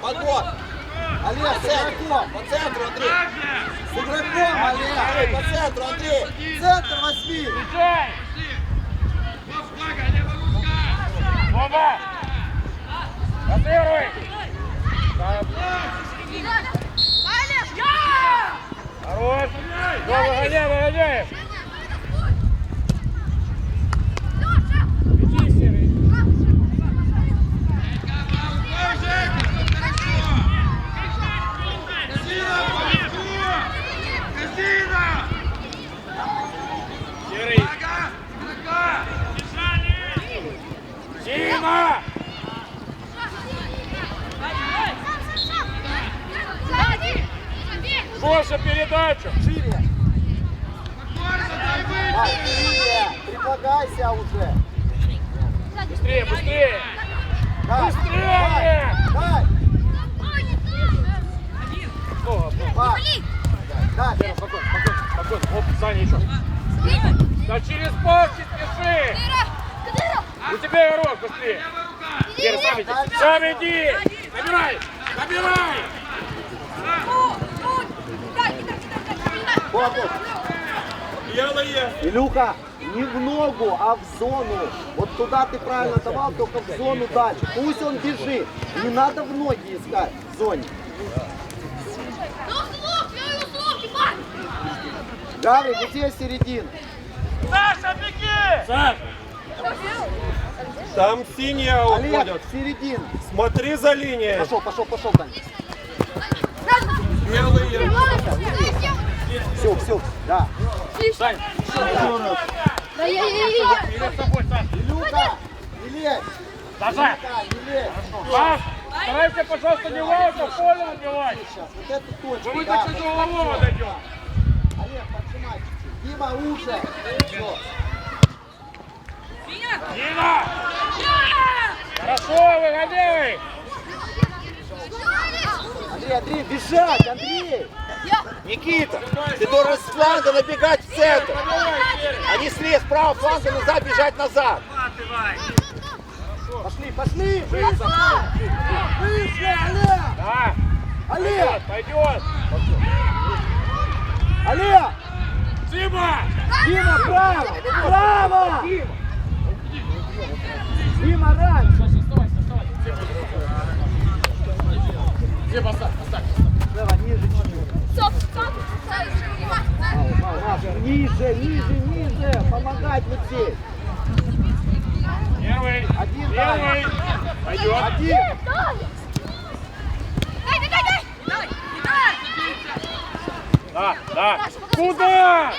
подбор. Олег, с игроком, по центру, Андрей. С игроком, Олег, по центру, Андрей. Центр возьми. Встречай! Оба! Разыгрывай! Хорош! Ну, выгоняй, выгоняй! Иди, Серый! Серый! Больше передачу! Шире. Предлагайся уже. Быстрее, быстрее! Дай, Быстрее! Дай, много. дай, дай. Вера, спокойно, спокойно, спокойно. Оп, Саня, еще. Да через палки спеши! У тебя игрок, быстрее! Вера, сам иди! Сам иди! Набирай! Набирай! Вот. Илюха, не в ногу, а в зону. Вот туда ты правильно давал, только в зону дальше. Пусть он бежит. Не надо в ноги искать в зоне. Гаврик, где середина? Саша, беги! Саша! Там синяя Олег, уходят. середина. Смотри за линией. Пошел, пошел, пошел, Тань. Все, все, да. Сань, или с тобой, Саша? Илюха, не лезь. Саша! Да, не лезь. Старайся, пожалуйста, не лавку, в поле убивать! Сейчас, вот эту точку. Мы да, так чуть голового дойдем! Олег, поджимай чуть-чуть. Дима, уже. Все. Дима! Хорошо, выгоняй! Андрей, Андрей, бежать, Андрей. Никита, ты должен с фланга набегать в центр. А не слез правого фланга назад, бежать назад. Пошли, пошли. Выше, Олег. Да! Олег, Пойдет! Олег. Дима! Дима, право, право. Дима, раньше. Дима, оставь, оставь! Лева, ниже чуть-чуть. Мало, мало, Маша, ниже, ниже, ниже. Помогать вот здесь. Первый! Один, Первый! Пойдет! Один. Да, да! Куда?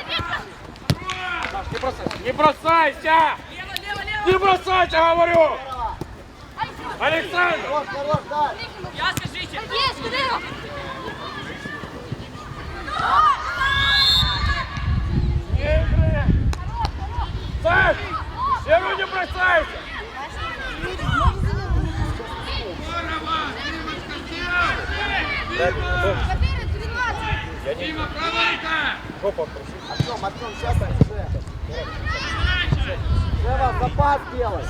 Не бросайся! Не бросайся! Не бросайся, говорю! Александр! Дай. Игры! Сань! Серу не бросайся! Жопа проси. Артем, Артем, сейчас уже. Лева, запас делай.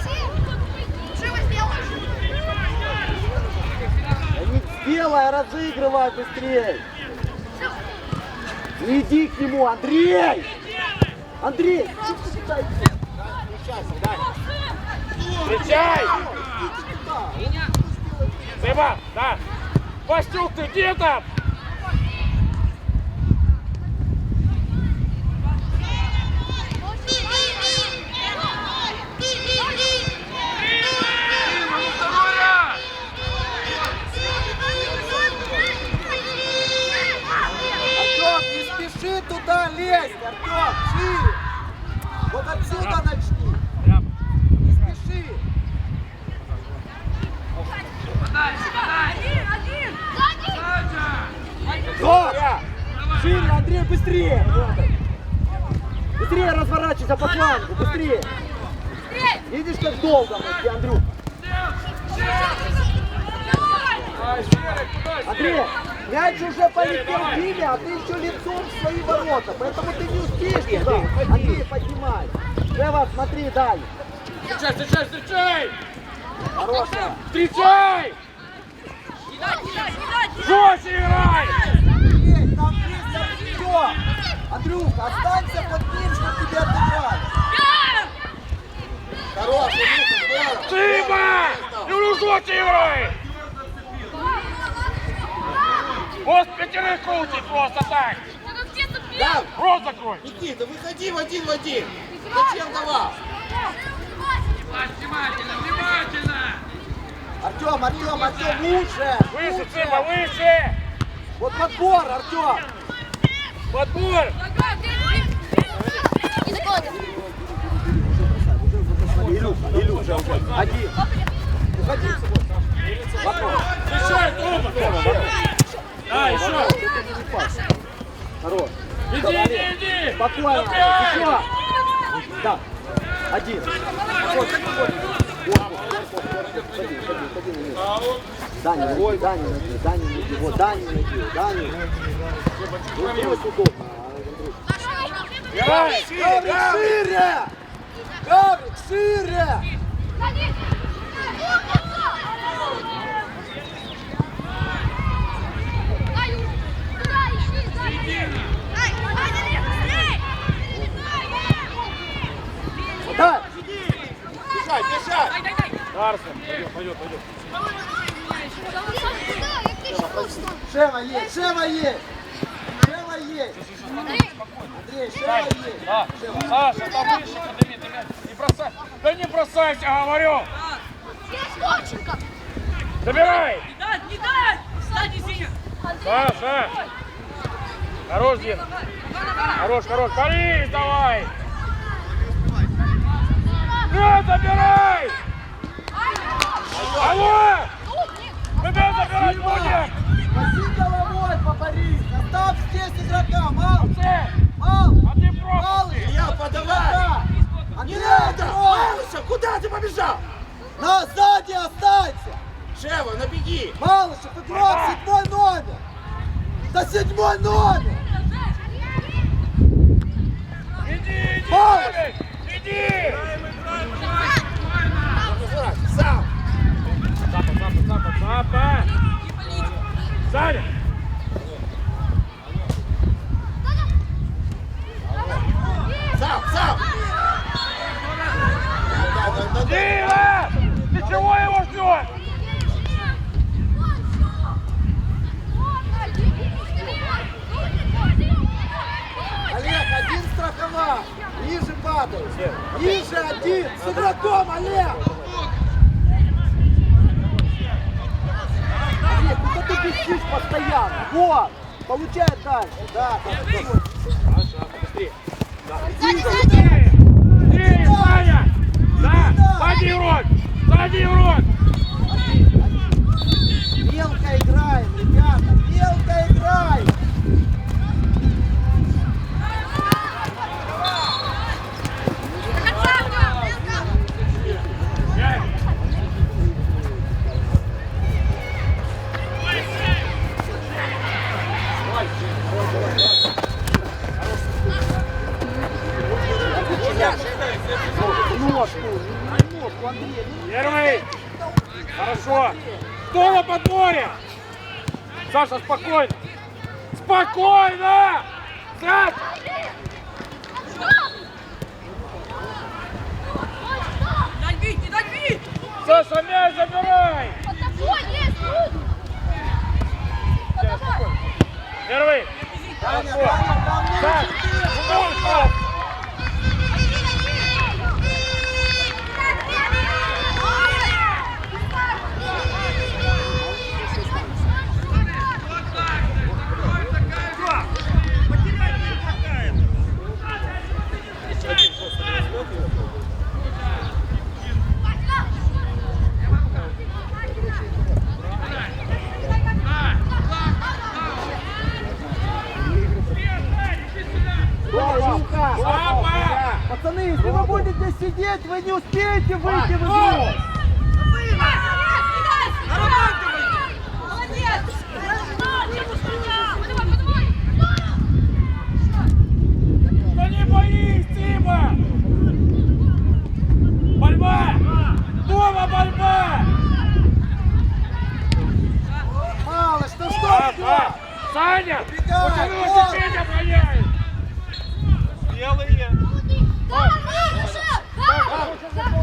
Да не сделай, разыгрывай быстрее. Иди к нему, Андрей! Андрей! Встречай! Дима, да! Пастюк, ты где там? Лезть, Артем, шире. Вот отсюда начни. Не спеши. Да! Шире, Андрей, быстрее! Быстрее разворачивайся по флангу, быстрее! Видишь, как долго, Андрюх? Андрей, мяч уже полетел в Диме, а ты еще лицом в свои ворота, поэтому ты не успеешь туда. Андрей, поднимай. Лева, смотри, дай. Встречай, встречай, встречай! Хорошая. Встречай! Жестче играй! Андрей, там есть все. Андрюха, останься под ним, чтобы тебя отыграли. Хорош, Илюха, здорово. Тима! Ну жестче играй! Вот пятерых крутит просто так! Да, Рот закрой! Никита, выходи в один в один. Зачем давал? Артем, Артем, Артем, лучше. Выше, Тима, выше! Вот подбор, Артем. Подбор! Один. Уходи. Встречай, Тома! Да, еще! Хорош. Иди, иди, иди! Спокойно. Еще. Да. Один. Даня, найди, Даня, найди, Даня, найди, вот, Даня, найди, Даня. Вот здесь удобно! Гаврик, шире! Гаврик, шире! Да! Бежать. Дарсон, пойдет, пойдет, пойдет. Шева есть, Шева есть! Шева есть! Андрей, Шева есть! да. Саша, там выше подними. Не бросай. Да не бросайся, говорю. Забирай. Саша. Хорош, Дин. Хорош, хорош. Борис, давай. Не, забирай. Алло. Тебя забирать будем. Ходи головой, Папарис! Оставь здесь игрока! Мал! Мал! А ты Мал! пропуск. Илья, подавай. Да. Не надо. Малыша, куда ты побежал? На сзади останься! Шева, набеги. Малышев, игрок, седьмой номер! Да седьмой номер! Иди, иди, Малыш. Иди. Сам. Запад, запад. Саня. Сам, сам. Дима! Ты чего его ждешь? Олег, один страховал! Ниже падай! Ниже один! С игроком, Олег! Олег, куда ты бежишь постоянно? Вот! Получай дальше! Да, да, да. Эй, Саня! Да, сзади в рот! Сзади в рот! Мелко играем, ребята! Мелко играем! Первый! Хорошо! Кто на подборе? Саша, спокойно! Спокойно! Саша! Саша, мяч забирай! Первый! Даня, Хорошо! Даня, там Так, ну гол, пас! Илюха! Папа! Пацаны, если вы будете сидеть, вы не успеете выйти в игру! Да не боись, Тима! Борьба! Дома борьба! Саня! Убегай, Вот Вов! велосипед обгоняет! Белые. Так, он сейчас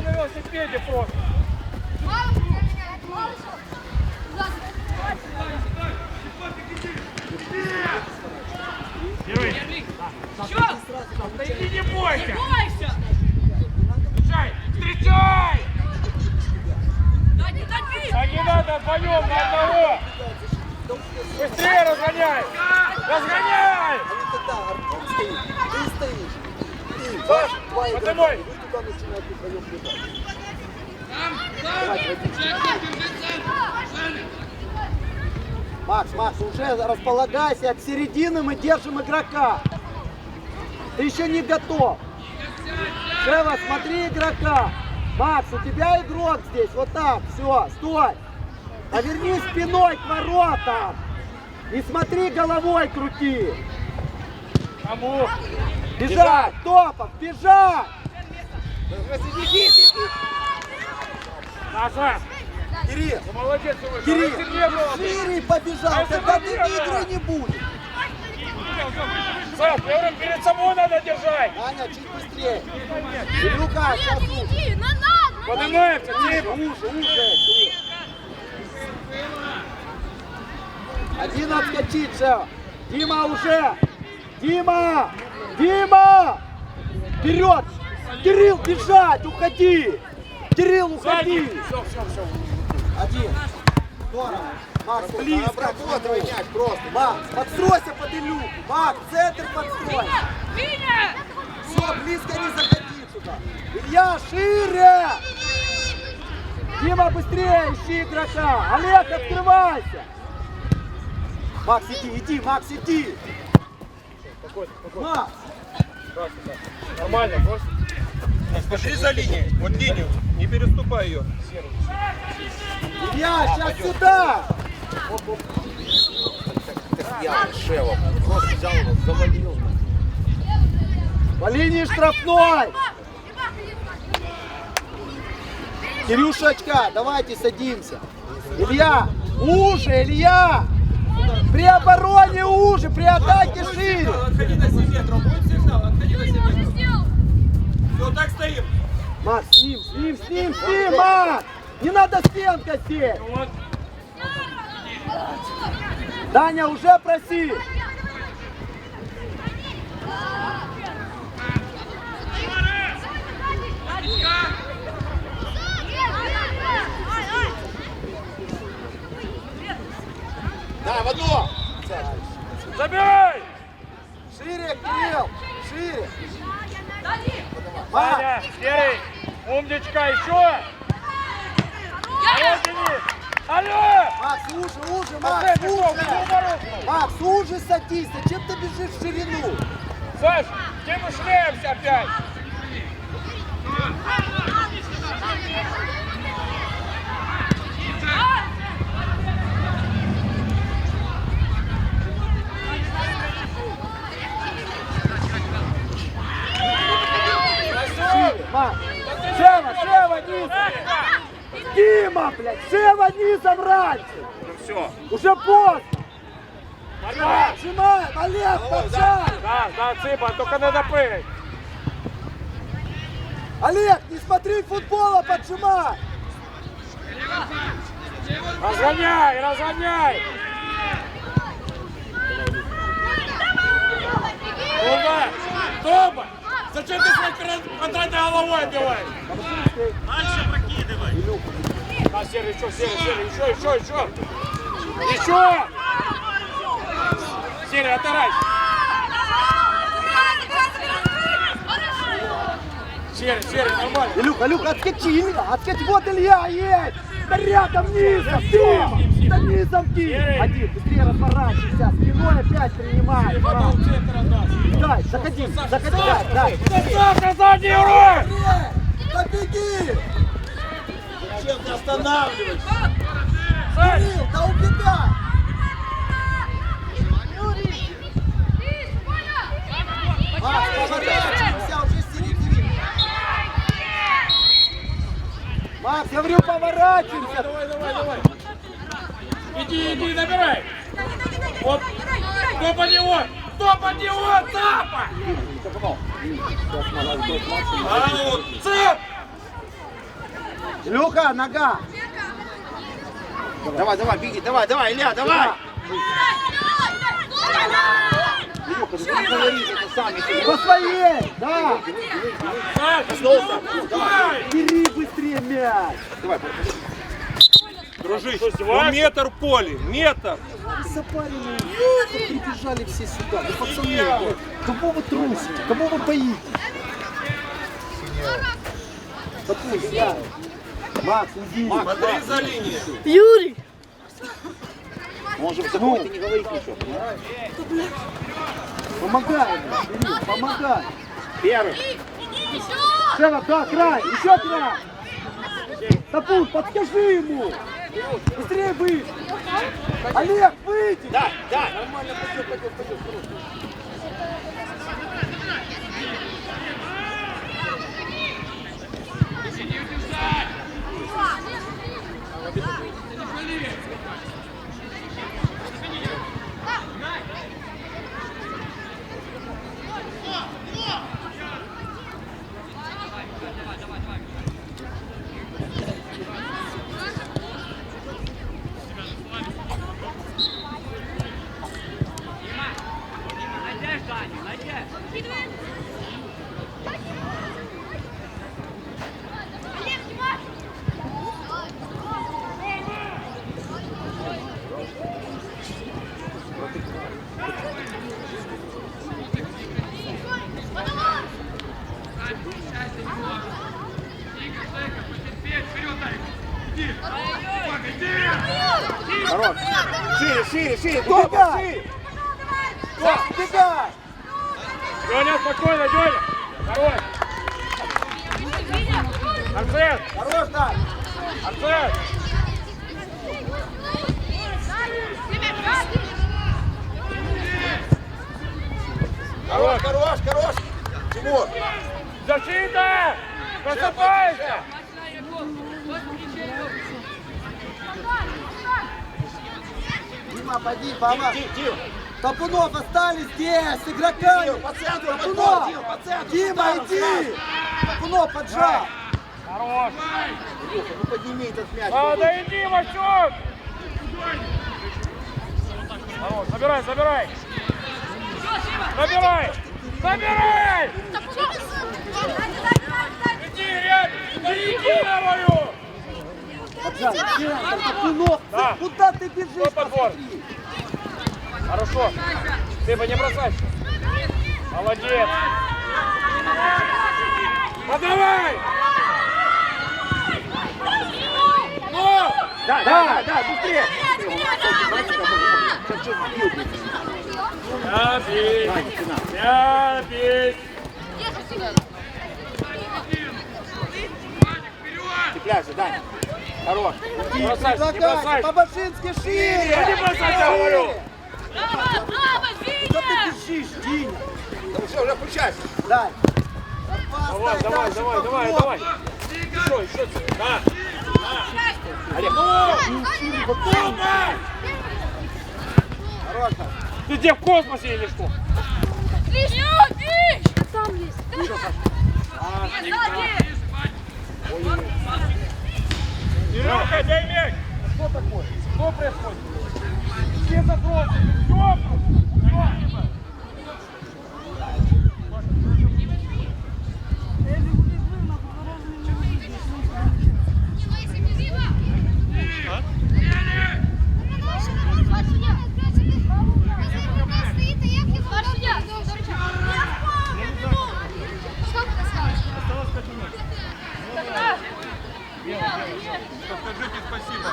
на велосипеде просто. Герой! Да иди не бойся! Встречай! Встречай! А не надо вдвоем на одного! Быстрее разгоняй! Разгоняй! Не ты стоишь. Ты, игрока, поднимай. Бежать. Давайте, водички. Макс, Макс, уже располагайся, от середины мы держим игрока. Ты еще не готов. Шева, смотри игрока. Макс, у тебя игрок здесь, вот так, все, стой. Поверни спиной к воротам. Не смотри головой крути. Кому? Бежать, Топов, бежать. Саша! Кирилл, Ну молодец, вышел. Кирилл, не шире побежал, тогда ты не игры не будет. Саш, перед собой надо держать. Аня, чуть быстрее. Поднимаемся, Уже, Тима. уже, уже, Кирилл. Один отскочит. Дима уже. Дима! Дима! Вперед! Кирилл, бежать, уходи! Кирилл, уходи! Все, все, все. Один. Здорово. Макс, близко. Обрабатывай мяч просто. Макс, подстройся под Илюху. Макс, центр подстрой. Все, близко не заходи сюда. Илья, шире! Дима, быстрее ищи игрока. Олег, открывайся. Макс, иди, иди, Макс, иди. Макс. Нормально, просто. Пошли за линией. Вот линию. Не переступай ее. Илья, сейчас сюда. Я Шева. Просто взял его, завалил. По линии штрафной. Кирюшечка, давайте садимся. Илья, уже, Илья! При обороне уже, при атаке шире. Отходи на 7 метров. Будет сигнал. Отходи на 7 метров. Все, так стоим. Макс, с ним, с ним, с ним, с ним, Макс! Не надо стенка сесть! Вот, Даня, уже проси! Да, в одно. забирай! Шире, Кирилл! Шире! Макс, Саня, Серый, умничка, еще! Алло, Денис! Алло! Макс, уже, уже, Макс, Макс, ты что, уже! в Макс, уже садись! Зачем ты бежишь в ширину? Саш, где мы шляемся опять? Шире, Макс! Шева, Шева, низом! Дима, блядь! Шева, низом раньше! Все. Уже поздно! Нормально! Отжимаем! Олег, подшаг! Да, да, Цыпа, только надо прыгать. Олег, не смотри футбола, поджимай! Разгоняй, разгоняй! Тумба! Тумба! Зачем ты свой квадратной головой отбиваешь? Да, Серый, еще, Серый, Серый, еще, еще, еще! Еще! Серый, оторайся! Серый, Серый, нормально! Илюха, Илюха, отскочи, Илья, отскочи, вот Илья есть! Да рядом низом, Дима! Да низом! Серый. Один, быстрее разворачивайся, спиной опять принимай! Дай, заходи, заходи, на задний урок! Да беги! Зачем ты останавливаешься? Сань, Кирилл, да убегай! Макс, поворачивайся уже с середины! Макс, я говорю, поворачивайся! давай, давай, давай! Иди, иди, набирай! Оп! Кто под него? Кто под него? Цапа! А ну, цап! Илюха, нога. Давай, давай, беги, давай, давай, Илья, давай! Илюха, ну ты не говори это сам, если По своей, да. Бери быстрее мяч. Давай, Дружище, ну метр поля, метр. Запаренные. Прибежали все сюда. Ну, пацаны, кого вы трусите? Кого вы боитесь? Допустим, да. Макс, иди. Смотри за линией. Юрий! же заходит и не говорит ничего. Помогай, блядь, Кирилл, помогай. Первый. Сева, да, край, еще край. Топут, подскажи ему. Быстрее выйди. Олег, выйди. Да, да. Нормально, пойдет, пойдет, пойдет. хорош. Хорош. Шире, шире, шире. Убегай. шире. Саш, бегай. Леня, спокойно, Леня! Хорош! Арсен! Хорош, да. Арсен! Хорош, хорош, хорош. Тимур. Защита! Просыпайся! Дима, поди, помог. Дим, Дим. Топунов остались здесь, с игроками. Дим, по центру, Топунов, Дим, по центру. Дима, иди. Топунов, поджал. Хорош! Илюха, ну подними этот мяч. А, да иди, Васек! Хорош, забирай, забирай! Забирай! Забирай! Иди, Рябь! Да иди на мою! Поджал. Дима, Топунов, Да. куда ты бежишь? Посмотри. Хорошо. Ты бы не бросайся. Молодец. Подавай! Ну! Да, да, да, да, быстрее. Я бей! Цепляйся, Даня. Хорош. Не бросайся, не Предлагайте, бросайся! по-башински Да шире. не бросайся, говорю! Куда ты бежишь, Диня? Ну все, уже включайся. Дай. Давай, давай, давай, давай, давай! Еще, еще! Да! Олег, Опа! Хорошо. Ты где в космосе или что? Там есть. Серега, дай мяч! Что такое? Что происходит? Все забросы! Все! Все! Скажите спасибо.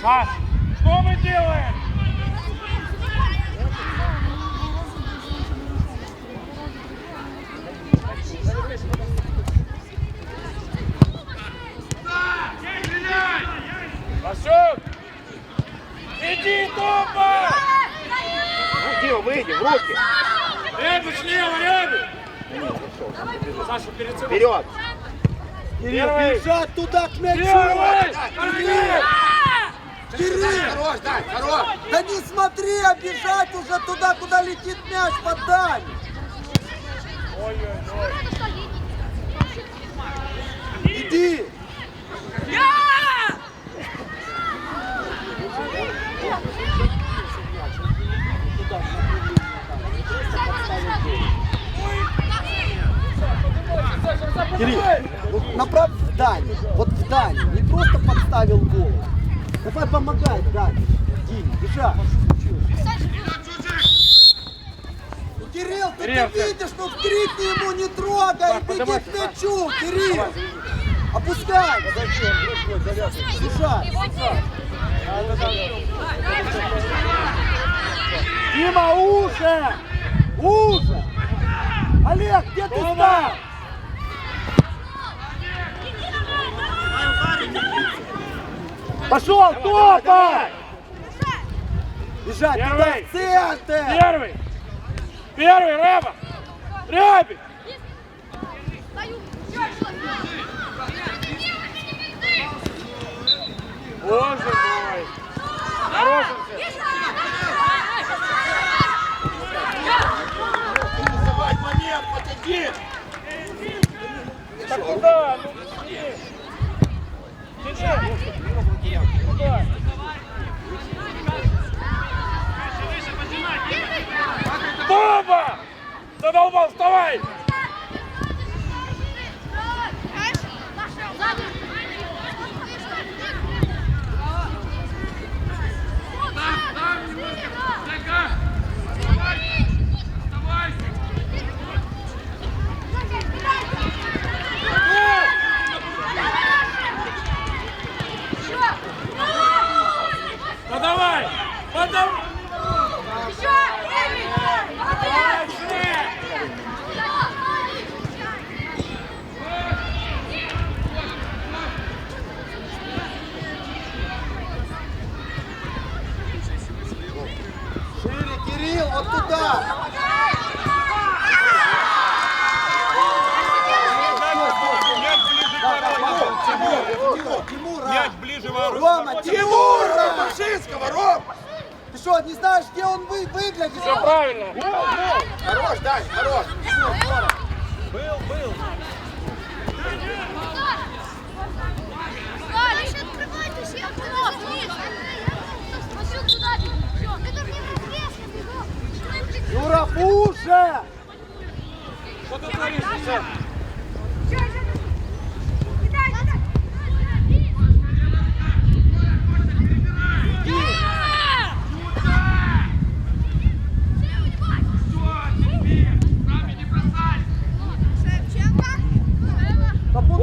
Саш, что мы делаем? Васек! Иди, тупо! ну, Дима, выйди, в руки. Рябин слева, Рябин! Саша, перед собой. Вперед. Кирилл, Первый. бежать туда к мячу! Первый! Кирилл! Кирилл! Хорош, Дань, хорош! Да не смотри, а бежать уже туда, куда летит мяч, подай! Иди! Кирилл, ну, направь в Дань, вот в Дань, не просто подставил голову. Давай помогай, Дань. Дим, бежать. Ну, Кирилл, ты, Кирилл, ты видишь, ну крикни ему, не трогай, беги к мячу, Кирилл. Опускай. Бежать. Дима, уже! Уже! Олег, где ты стал? Пошел, топай! Бежать туда, Первый. в центр! Первый! Первый, Рэба! Рябик! Боже мой! Хороший момент, подойди! Так куда? Ну. Иди. Куда? Бомба! Задолбал, вставай! Подавай! Подавай! Шире, Кирилл, вот туда! Тимура! Мяч ближе ворот. Рома, Тимура Тимура! Машинского, Ром! Ты что, не знаешь, где он вы, выглядит? Все правильно! Хорош, Дань, хорош! Был, был. Юра, уже! Что ты творишь, Лиса?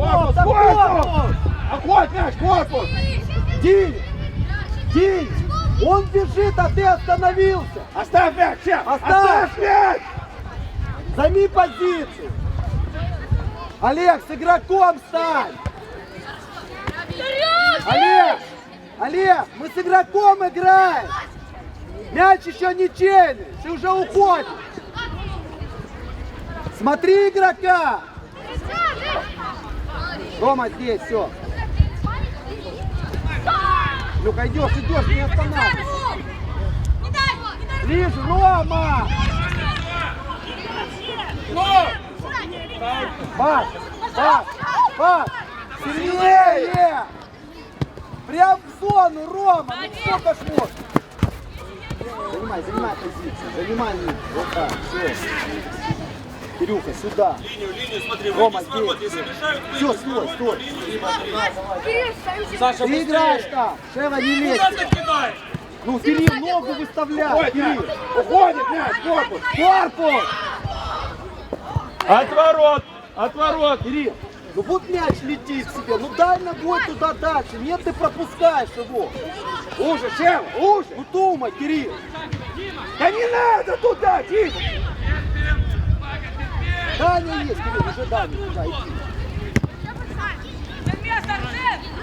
Корпус, Топунов! Какой мяч, корпус! Динь! Динь! Он бежит, а ты остановился! Оставь мяч, Чеп! Оставь! Оставь мяч! Займи позицию! Олег, с игроком стань! Олег! Олег, мы с игроком играем! Мяч еще не чейный, ты уже уходишь! Смотри игрока! Рома здесь, все. Люка, идешь, идешь, не останавливайся. Ближе, Рома! Пас, пас, пас! Сильнее! Прям в зону, Рома! Ну сколько ж можно? Занимай, занимай позицию, занимай. Вот так, все. Кирюха, сюда. Линию, линию, смотри, Рома, выйди с ворот. Если мешают, Все, стой, стой. Саша, Ты играешь там, Шева не лезь. Куда ты кидаешь? Ну, Кирилл, ногу выставляй, Уходит мяч! Кирилл. Уходит мяч, корпус! Корпус! От ворот! От ворот! Кирилл, ну вот мяч летит себе, ну дай ногой туда дальше. Нет, ты пропускаешь его. Уже, Чеп, уже! Ну думай, Кирилл. Да не надо туда, Дима! Даня есть, уже Даня, куда идти. Сейчас, Арсен!